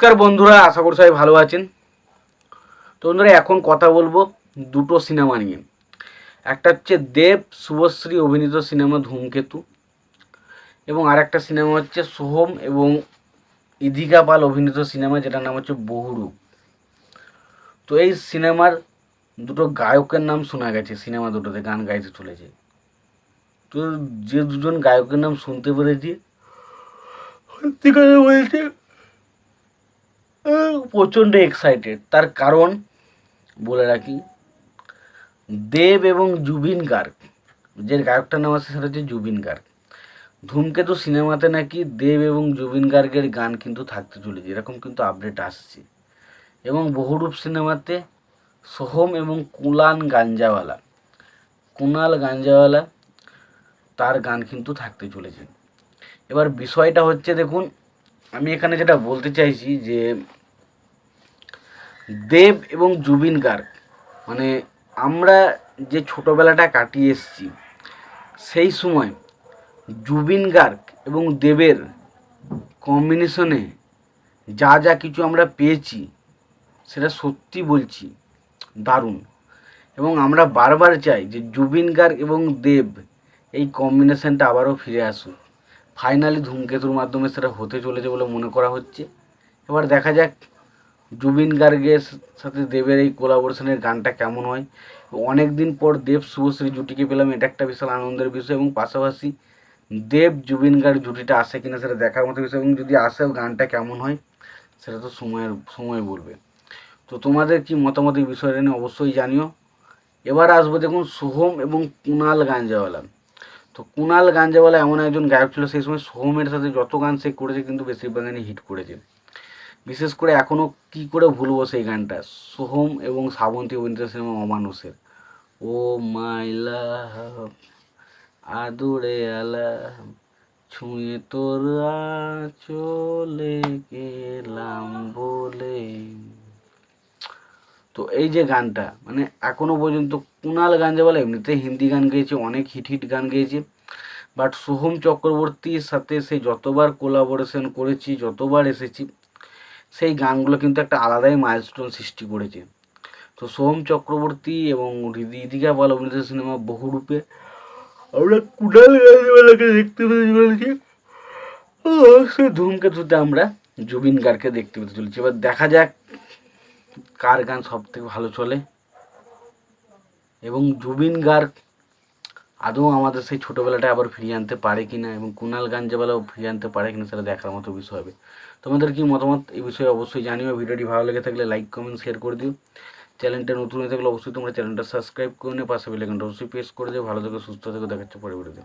নমস্কার বন্ধুরা, আশা করি সবাই ভালো আছেন। তো বন্ধুরা, এখন কথা বলব দুটো সিনেমা নিয়ে। একটা হচ্ছে দেব শুভশ্রী অভিনীত সিনেমা ধূমকেতু এবং আর একটা সিনেমা হচ্ছে সোহম এবং ইদিকা পাল অভিনীত সিনেমা, যেটার নাম হচ্ছে বহুরূপ। তো এই সিনেমার দুটো গায়কের নাম শোনা গেছে, সিনেমা দুটোতে গান গাইতে চলেছে। তো যে দুজন গায়কের নাম শুনতে পেরেছি সত্যি কথা বলতে প্রচণ্ড এক্সাইটেড তার কারণ বলে রাখি, দেব এবং জুবিন গার্গ, যে গায়কটার নাম আছে সেটা হচ্ছে জুবিন গার্গ। ধূমকেতু সিনেমাতে নাকি দেব এবং জুবিন গার্গের গান কিন্তু থাকতে চলেছে, এরকম কিন্তু আপডেট আসছে। এবং বহুরূপ সিনেমাতে সোহম এবং কুলান গাঞ্জাওয়ালা, কুনাল গাঞ্জাওয়ালা তার গান কিন্তু থাকতে চলেছে। এবার বিষয়টা হচ্ছে দেখুন, আমি এখানে যেটা বলতে চাইছি যে দেব এবং জুবিন গার্গ। মানে আমরা যে ছোটোবেলাটা কাটিয়ে এসেছি, সেই সময় জুবিন গার্গ এবং দেবের কম্বিনেশনে যা যা কিছু আমরা পেয়েছি, সেটা সত্যি বলছি, দারুণ। এবং আমরা বারবার চাই যে জুবিন গার্গ এবং দেব এই কম্বিনেশনটা আবারও ফিরে আসুক। ফাইনালি ধূমকেতুর মাধ্যমে সেটা হতে চলেছে বলে মনে করা হচ্ছে। এবার দেখা যাক জুবিন গার্গের সাথে দেবের এই কোলাবোরেশনের গানটা কেমন হয়? অনেক দিন পর দেব শুভশ্রী জুটিকে পেলাম, এটা একটা বিশাল আনন্দের বিষয় এবং পাশাপাশি দেব, জুবিন গার্গ জুটিটা আসে কিনা সেটা দেখার মতো বিষয় এবং যদি আসেও গানটা কেমন হয়, সেটা তো সময়ের, সময় বলবে। তো তোমাদের কি মতামত এই বিষয়টা নিয়ে অবশ্যই জানিও। এবার আসব দেখুন সোহম এবং কুনাল গাঞ্জাওয়ালা তো কুনাল গাঞ্জাওয়ালা এমন একজন গায়ক ছিল, সেই সময় সোহমের সাথে যত গান সে করেছে কিন্তু বেশিরভাগ গানই হিট করেছে। বিশেষ করে এখনও কি করে ভুলবো সেই গানটা? সোহম এবং শ্রাবন্তী অভিনীত সিনেমা অমানুষের। ও মাই লাভ, আদুরে আলা ছুঁয়ে তোর চলে গেলাম বলে। তো এই যে গানটা মানে এখনও পর্যন্ত কুনাল গাঞ্জাওয়ালা এমনিতে হিন্দি গান গেয়েছে, অনেক হিট হিট গান গেয়েছে। বাট সোহম চক্রবর্তীর সাথে সে যতবার কোলাবোরেশন করেছি, যতবার এসেছি সেই গানগুলো কিন্তু একটা আলাদাই মাইলস্টোন সৃষ্টি করেছে। তো সোম চক্রবর্তী এবং রিদিকা পাল অভিনীত সিনেমা বহুরূপে আমরা কুনাল গাঞ্জাওয়ালাকে দেখতে পেতে চলেছি। ও সে ধূমকেতুতে আমরা জুবিন গার্গকে দেখতে পেতে চলেছি। এবার দেখা যাক কার গান সব থেকে ভালো চলে। এবং জুবিন গার্গ আদৌ আমাদের সেই ছোটোবেলাটা আবার ফিরিয়ে আনতে পারে কি না এবং কুনাল গাঞ্জাবেলাও ফিরিয়ে আনতে পারে কিনা সেটা দেখার মতো বিষয় হবে। তোমাদের কি মতামত এই বিষয়ে অবশ্যই জানিও। ভিডিওটি ভালো লেগে থাকলে লাইক, কমেন্ট শেয়ার করে দিও। চ্যানেলটা নতুন হয়ে থাকলে অবশ্যই তোমরা চ্যানেলটা সাবস্ক্রাইব করে নিও। পাশে বেলাইকনটা অবশ্যই প্রেস করে দিও। ভালো থেকে, সুস্থ থেকে দেখাচ্ছে পরে ভিডিওতে